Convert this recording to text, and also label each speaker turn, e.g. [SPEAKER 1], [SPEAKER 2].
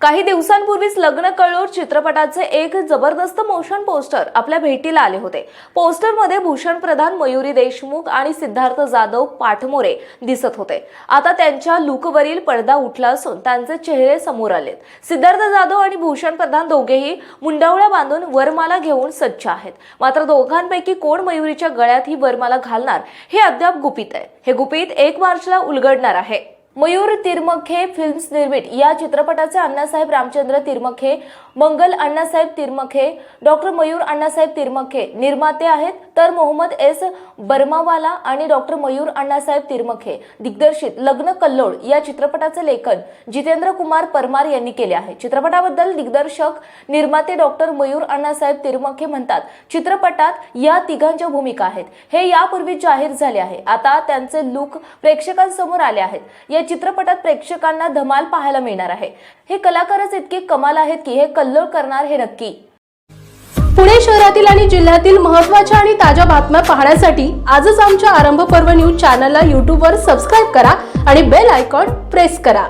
[SPEAKER 1] काही दिवसांपूर्वीच लग्न कळोर चित्रपटाचे एक जबरदस्त मोशन पोस्टर आपल्या भेटीला आले होते. पोस्टरमध्ये भूषण प्रधान मयुरी देशमुख आणि सिद्धार्थ जाधव पाठमोरे दिसत होते. आता त्यांच्या लुकवरील पडदा उठला असून त्यांचे चेहरे समोर आलेत. सिद्धार्थ जाधव आणि भूषण प्रधान दोघेही मुंडावळ्या बांधून वरमाला घेऊन सज्ज आहेत. मात्र दोघांपैकी कोण मयुरीच्या गळ्यात ही वरमाला घालणार हे अद्याप गुपित आहे. हे गुपित एक मार्चला उलगडणार आहे. मयूर तिरमखे फिल्म्स निर्मित. या चित्रपटाचे अण्णासाहेब रामचंद्र तिरमखे मंगल अण्णासाहेब तिरमखे डॉक्टर मयूर अण्णासाहेब तिरमखे निर्माते आहेत. तर मोहम्मद एस बर्मावाला आणि डॉक्टर मयूर अण्णासाहेब तिरमखे दिग्दर्शित लग्न कल्लोळ या चित्रपटाचे लेखन जितेंद्र कुमार परमार यांनी केले आहे. चित्रपटाबद्दल दिग्दर्शक निर्माते डॉक्टर मयूर अण्णासाहेब तिरमखे म्हणतात चित्रपटात या तिघांच्या भूमिका आहेत. हे यापूर्वी जाहीर झाले आहे. आता त्यांचे लुक प्रेक्षकांसमोर आले आहेत. या चित्रपटात प्रेक्षकांना धमाल पाहायला मिळणार आहे. हे कलाकारच इतके कमाल आहेत की हे कल्लोळ करणार हे नक्की.
[SPEAKER 2] पुणे शहरातील आणि जिल्ह्यातील महत्त्वाच्या आणि ताज्या बातम्या पाहण्यासाठी आजच आमच्या आरंभ पर्व न्यूज चॅनलला यूट्यूबवर सबस्क्राईब करा आणि बेल आयकॉन प्रेस करा.